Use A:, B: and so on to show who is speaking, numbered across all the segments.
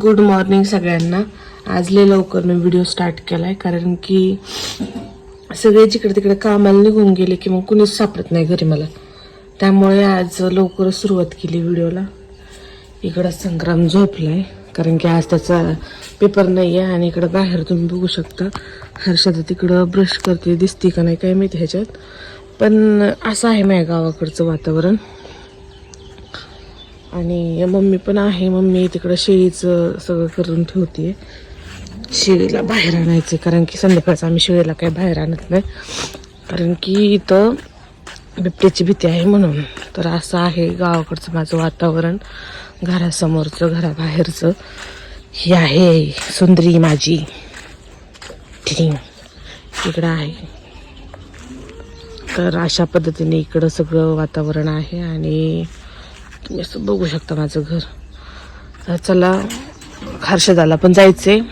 A: Good morning सगळ्यांना. आज लय लवकर मी व्हिडिओ स्टार्ट केलाय कारण की सगळे जिकडे तिकडे कामाला निघून गेले की मग कुणीच सापडत नाही घरी मला. त्यामुळे आज लवकरच सुरुवात केली व्हिडिओला इकडं संग्राम झोपलाय कारण की आज त्याचा पेपर नाही आहे आणि इकडं बाहेर तुम्ही बघू शकता. हर्षदा तिकडं ब्रश करते दिसते का नाही काय माहिती ह्याच्यात. पण असं आहे माझ्या गावाकडचं वातावरण. आणि मम्मी पण आहे. मम्मी तिकडं शेळीचं सगळं करून ठेवते शेळीला बाहेर आणायचं कारण की संध्याकाळचं आम्ही शेळीला काही बाहेर आणत नाही. कारण की इथं बिबट्याची भीती आहे म्हणून. तर असं आहे गावाकडचं माझं वातावरण. घरासमोरचं घराबाहेरचं. ही आहे सुंदरी माझी. ठीक इकडं आहे. तर अशा पद्धतीने इकडं सगळं वातावरण आहे आणि तुम्ही बघू शकता माझं घर. तर चला हर्षदाला पण जायचंय.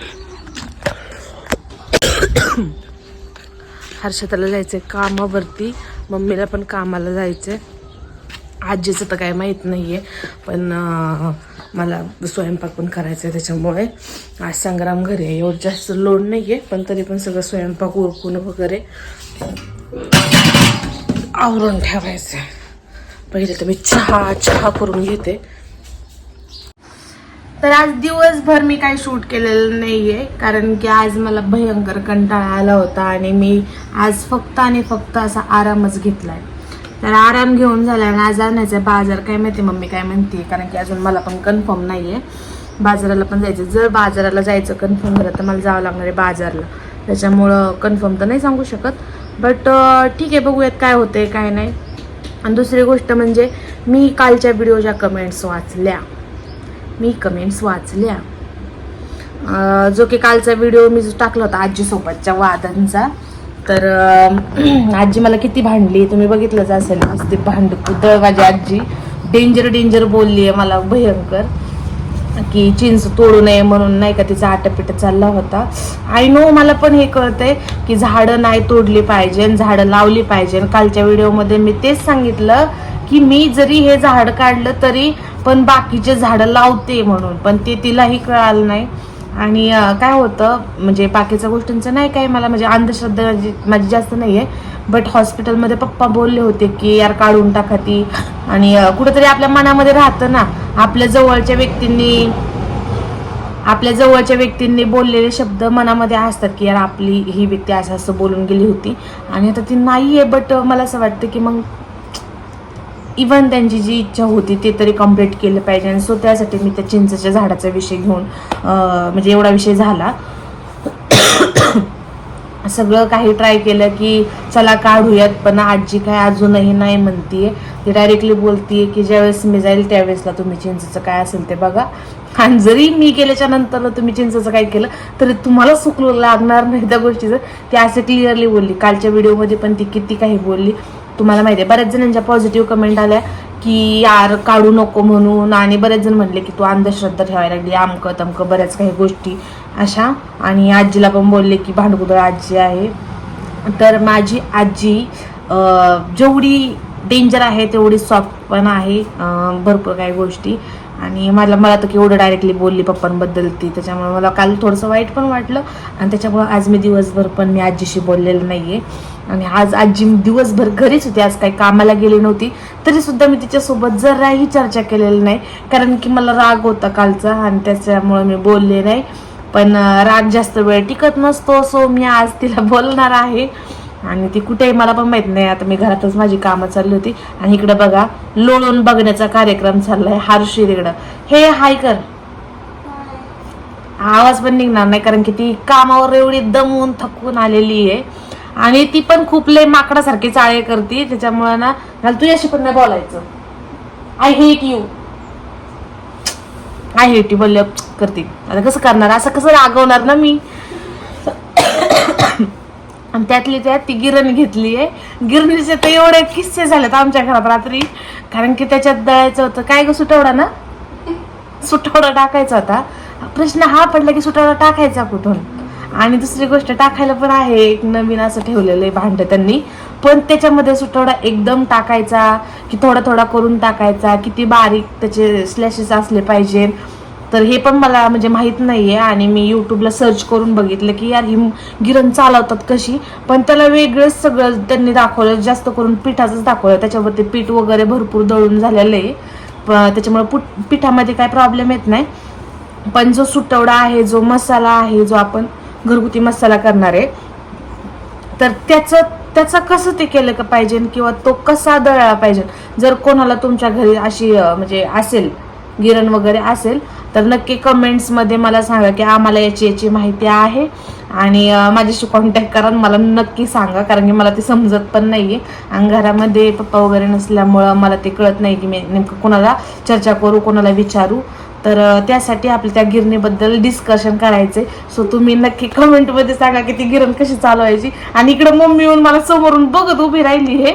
A: हर्षदाला जायचंय कामावरती. मम्मीला पण कामाला जायचंय. आजीचं तर काय माहीत नाही आहे पण मला स्वयंपाक पण करायचा आहे त्याच्यामुळे. आज संग्राम घरी आहे एवढं जास्त लोड नाही आहे पण तरी पण सगळं स्वयंपाक उरकून वगैरे आवरून ठेवायचं आहे पहिले तर मी चहा चहा करून घेते. तर आज दिवसभर मी काही शूट केलेलं नाही आहे कारण की आज मला भयंकर कंटाळा आला होता आणि मी आज फक्त आणि फक्त असा आरामच घेतलाय. तर आराम घेऊन झाला आणि आज आणायचा बाजार. काय माहिती मम्मी काय म्हणते कारण की अजून मला पण कन्फर्म आहे बाजाराला पण जायचं जर बाजाराला जायचं कन्फर्म झालं तर मला जावं लागणार आहे बाजारला. त्याच्यामुळं कन्फर्म तर नाही सांगू शकत. बट ठीक आहे बघूयात काय होतंय काय नाही. आणि दुसरी गोष्ट म्हणजे मी कालच्या व्हिडिओच्या कमेंट्स वाचल्या. मी कमेंट्स वाचल्या. जो की कालचा व्हिडिओ मी जो टाकला होता आजीसोबतच्या वादांचा तर आजी मला किती भांडली तुम्ही बघितलंच असेल नुसती भांड कुदळ माझी आजी. डेंजर डेंजर बोलली आहे मला भयंकर. की चिंच तोडू नये म्हणून नाही का तिचा आटापिटा चालला होता. आय नो मला पण हे कळतंय की झाडं नाही तोडली पाहिजे झाडं लावली पाहिजे. कालच्या व्हिडिओमध्ये मी तेच सांगितलं की मी जरी हे झाड काढलं तरी पण बाकीचे झाडं लावते म्हणून. पण ते तिलाही कळालं नाही. आणि काय होतं म्हणजे बाकीच्या गोष्टींचं नाही काय मला म्हणजे अंधश्रद्धा माझी माझी जास्त नाही आहे बट हॉस्पिटलमध्ये पप्पा बोलले होते की यार काढून टाका ती. आणि कुठंतरी आपल्या मनामध्ये राहतं ना आपल्या जवळच्या व्यक्तींनी आपल्या जवळच्या व्यक्तींनी बोललेले शब्द मनामध्ये असतात की यार आपली ही व्यक्ती असं असं बोलून गेली होती. आणि आता ती नाही आहे बट मला असं वाटतं की मग इवन त्यांची जी इच्छा होती ते तरी कंप्लीट केलं पाहिजे. आणि सो त्यासाठी मी त्या चिंचेच्या झाडाचा विषय घेऊन म्हणजे एवढा विषय झाला. सगळं काही ट्राय केलं की चला काढूयात पण आजी काय अजूनही नाही म्हणतीये. ती डायरेक्टली बोलतीये की ज्यावेळेस मी जाईल त्यावेळेसला तुम्ही चिंचेचं काय असेल ते बघा. आणि जरी मी केल्याच्यानंतर तुम्ही चिंचेचं काय केलं तरी तुम्हाला चुकलं लागणार नाही त्या गोष्टीचं. ती असं क्लिअरली बोलली. कालच्या व्हिडिओमध्ये पण ती किती काही बोलली. तुम्हाला माहिती आहे बऱ्याच जणांच्या पॉझिटिव्ह कमेंट आल्या. की यार काढू नको म्हणून. आणि बरेच जण म्हणले की तू अंधश्रद्धा ठेवायला लागली आमकं तमकं बऱ्याच काही गोष्टी अशा. आणि आजीला पण बोलले की भांडकुदळ आजी आहे. तर माझी आजी जेवढी डेंजर आहे तेवढी सॉफ्ट पण आहे भरपूर काही गोष्टी. आणि मला मला तर केवढं डायरेक्टली बोलली पप्पांबद्दल ती. त्याच्यामुळे मला काल थोडंसं वाईट पण वाटलं आणि त्याच्यामुळं आज मी दिवसभर पण मी आजीशी बोललेलं नाही आहे आणि आज आजी दिवसभर घरीच होती. आज काही कामाला गेली नव्हती. तरीसुद्धा मी तिच्यासोबत जराही चर्चा केलेली नाही. कारण की मला राग होता कालचा आणि त्याच्यामुळे मी बोलले नाही. पण राग जास्त वेळ टिकत नसतो. सो मी आज तिला बोलणार आहे. आणि ती कुठे आहे मला पण माहीत नाही. आता मी घरातच माझी कामं चालली होती. आणि इकडे बघा लोळून बघण्याचा कार्यक्रम चाललाय हारशी तिकडं हे हाय कर. आवाज पण निघणार नाही कारण की ती कामावर एवढी दमून थकून आलेली आहे. आणि ती पण खूप लय माकडासारखी चाळे करते त्याच्यामुळे ना तुझ्याशी पण नाही बोलायचं. I hate you I hate you बोलल्या करते. आता कसं करणार? असं कसं रागवणार ना मी? आणि त्यातली त्यात ती गिरण घेतली आहे. गिरणीचे तर एवढे किस्से झालेत आमच्या घरात रात्री. कारण की त्याच्यात दळायचं होतं. काय ग सुटवडा ना? सुटवडा टाकायचा होता. प्रश्न हा पडला की सुटवडा टाकायचा कुठून? आणि दुसरी गोष्ट टाकायला पण आहे एक नवीन असं ठेवलेलं आहे भांडं त्यांनी. पण त्याच्यामध्ये सुटवडा एकदम टाकायचा की थोडा थोडा करून टाकायचा किती बारीक त्याचे स्लॅशेस असले पाहिजे तर हे पण मला म्हणजे माहीत नाही आहे आणि मी यूट्यूबला सर्च करून बघितलं की यार ही गिरण चालवतात कशी. पण त्याला वेगळंच सगळं त्यांनी दाखवलं जास्त करून पिठाचंच दाखवलं. त्याच्यावरती पीठ वगैरे भरपूर दळून झालेलं आहे. प- त्याच्यामुळे पुट पिठामध्ये काय प्रॉब्लेम येत नाही. पण जो सुटवडा आहे जो मसाला आहे जो आपण घरगुती मसाला करणार आहे तर त्याचं त्याचं कसं ते केलं का पाहिजे किंवा तो कसा दळला पाहिजे? जर कोणाला तुमच्या घरी अशी म्हणजे असेल गिरण वगैरे असेल तर नक्की कमेंट्समध्ये मला सांगा की आम्हाला याची याची माहिती आहे. आणि माझ्याशी कॉन्टॅक्ट करा आणि मला नक्की सांगा कारण की मला ते समजत पण नाही आहे आणि घरामध्ये पप्पा वगैरे नसल्यामुळं मला ते कळत नाही की मी नेमकं कोणाला चर्चा करू कोणाला विचारू. तर त्यासाठी आपल्या त्या गिरणीबद्दल डिस्कशन करायचे सो तुम्ही नक्की कमेंटमध्ये सांगा की ती गिरण कशी चालवायची. आणि इकडं मम्मी येऊन मला समोरून बघत उभी राहिली हे.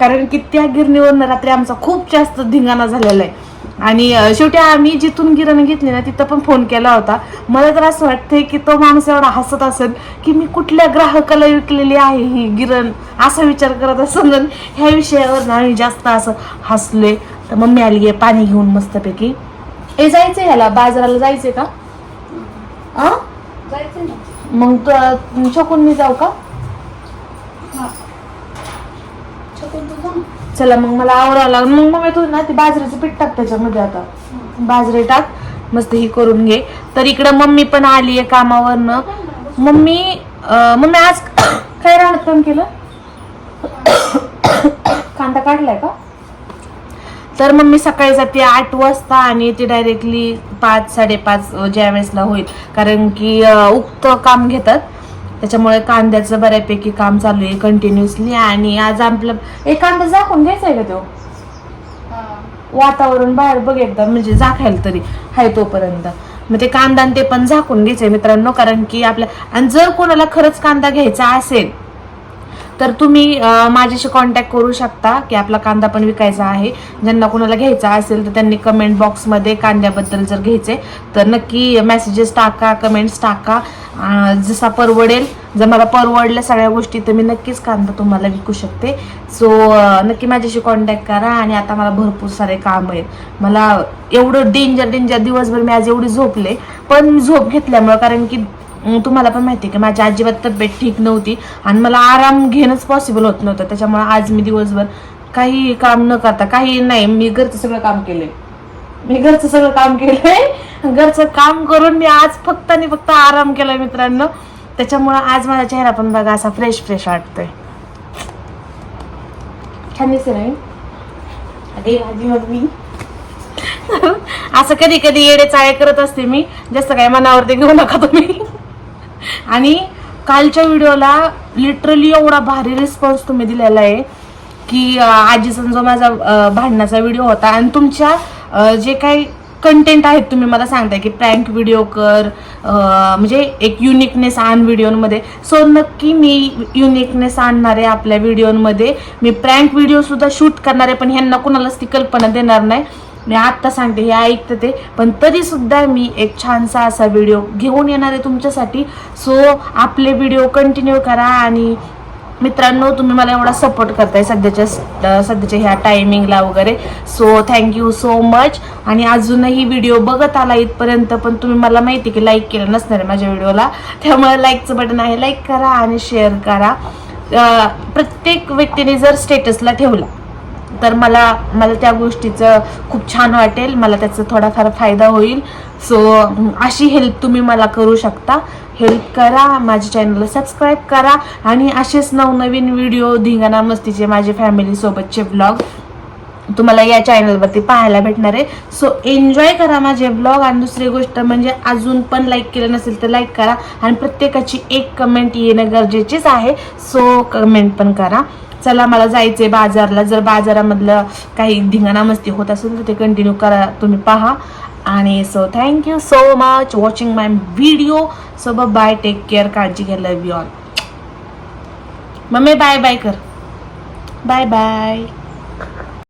A: कारण की त्या गिरणीवरनं रात्री आमचा खूप जास्त धिंगाणा झालेला आहे. आणि शेवटी आम्ही जिथून गिरण घेतली ना तिथं पण फोन केला होता. मला तर असं वाटतंय की तो माणूस एवढा हसत असेल की मी कुठल्या ग्राहकाला विकलेली आहे ही गिरण? असा विचार करत असेल ह्या विषयावर ना आम्ही जास्त असं हसलोय. तर मम्मी आली आहे पाणी घेऊन मस्तपैकी. ए जायचंय ह्याला? बाजाराला जायचंय का? आ?
B: जायचं
A: मग तू- शकून मी जाऊ का?
B: हा.
A: चला मग मला आवरावं लागलं. मग मग तू ना ते बाजरीचं पीठ टाक त्याच्यामध्ये आता. बाजरी टाक. मस्त ही करून घे. तर इकडं मम्मी पण आली आहे कामावरनं. मम्मी मम्मी आज काय राहत काम केलं? कांदा काढलाय का? तर मम्मी सकाळी जाते आठ वाजता आणि ती डायरेक्टली पाच साडेपाच ज्या वेळेसला होईल. कारण की उक्त काम घेतात. त्याच्यामुळे कांद्याचं बऱ्यापैकी काम चालू आहे कंटिन्युअसली आणि आज आपलं एक कांदा झाकून घ्यायचा आहे का तो. वातावरण बाहेर बघ एकदा म्हणजे झाकायला तरी. हाय तोपर्यंत. मग ते कांदा आणि ते पण झाकून घ्यायचंय मित्रांनो कारण की आपल्या आणि जर कोणाला खरंच कांदा घ्यायचा असेल तर तुम्ही माझ्याशी कॉन्टॅक्ट करू शकता की आपला कांदा पण विकायचा आहे. ज्यांना कोणाला घ्यायचा असेल तर त्यांनी कमेंट बॉक्समध्ये कांद्याबद्दल जर घ्यायचे तर नक्की मेसेजेस टाका कमेंट्स टाका. जसा परवडेल जर मला परवडल्या सगळ्या गोष्टी तर मी नक्कीच कांदा तुम्हाला विकू शकते. सो नक्की माझ्याशी कॉन्टॅक्ट करा आणि आता मला भरपूर सारे काम आहेत. मला एवढं डेंजर डेंजर दिवसभर मी आज एवढी झोपले. पण झोप घेतल्यामुळं कारण की तुम्हाला पण माहिती आहे की माझी अजिबात तब्येत ठीक नव्हती आणि मला आराम घेणंच पॉसिबल होत नव्हतं. त्याच्यामुळे आज मी दिवसभर काही काम न करता काही नाही मी घरचं सगळं काम केलंय. मी घरचं सगळं काम केलंय. घरचं काम करून मी आज फक्त आणि फक्त आराम केलाय मित्रांनो. त्याच्यामुळे आज माझा चेहरा पण बघा असा फ्रेश फ्रेश वाटतोय. छान दिसते नाही? अरे माझी मम्मी असं कधी कधी येडे चाळे करत असते मी. जास्त काय मनावरती घेऊ नका तुम्ही. आणि कालच्या व्हिडिओला लिटरली एवढा भारी रिस्पॉन्स तुम्ही दिलेला आहे की आजीचा जो माझा भांडणाचा व्हिडिओ होता आणि तुमच्या जे काही कंटेंट आहेत तुम्ही मला सांगताय की प्रँक व्हिडिओ कर म्हणजे एक युनिकनेस आण व्हिडिओमध्ये सो नक्की मी युनिकनेस आणणार आहे आपल्या व्हिडिओमध्ये मी प्रँक व्हिडिओसुद्धा शूट करणार आहे पण ह्यांना कुणालाच ती कल्पना देणार नाही. मी आत्ता सांगते हे ऐकतं ते. पण तरीसुद्धा मी एक छानसा असा व्हिडिओ घेऊन येणार आहे तुमच्यासाठी. सो आपले व्हिडिओ कंटिन्यू करा आणि मित्रांनो तुम्ही मला एवढा सपोर्ट करताय सध्याच्या सध्याच्या ह्या टायमिंगला वगैरे. सो थँक्यू सो मच आणि अजूनही व्हिडिओ बघत आला इथपर्यंत पण तुम्ही मला माहिती की लाईक केलं नसणार आहे माझ्या व्हिडिओला त्यामुळे लाईकचं बटन आहे लाईक करा आणि शेअर करा. प्रत्येक व्यक्तीने जर स्टेटसला ठेवला तर मला मला त्या गोष्टीचं खूप छान वाटेल. मला त्याचा थोडाफार फायदा होईल. सो अशी हेल्प तुम्ही मला करू शकता. हेल्प करा माझ्या चॅनलला सबस्क्राईब करा. आणि असेच नवनवीन व्हिडिओ धिंगाणा मस्तीचे माझे फॅमिलीसोबतचे ब्लॉग तुम्हाला या चॅनलवरती पाहायला भेटणार आहे. सो एन्जॉय करा माझे ब्लॉग आणि दुसरी गोष्ट म्हणजे अजून पण लाईक केलं नसेल तर लाईक करा. आणि प्रत्येकाची एक कमेंट येणं गरजेचीच आहे. सो कमेंट पण करा. चला मला जायचंय बाजारला. जर बाजारामधलं काही धिंगाणा मस्ती होत असेल तर ते कंटिन्यू करा. तुम्ही पहा. आणि so thank you so much watching my video so bye take care काळजी घ्या love you all mummy bye bye कर. Bye bye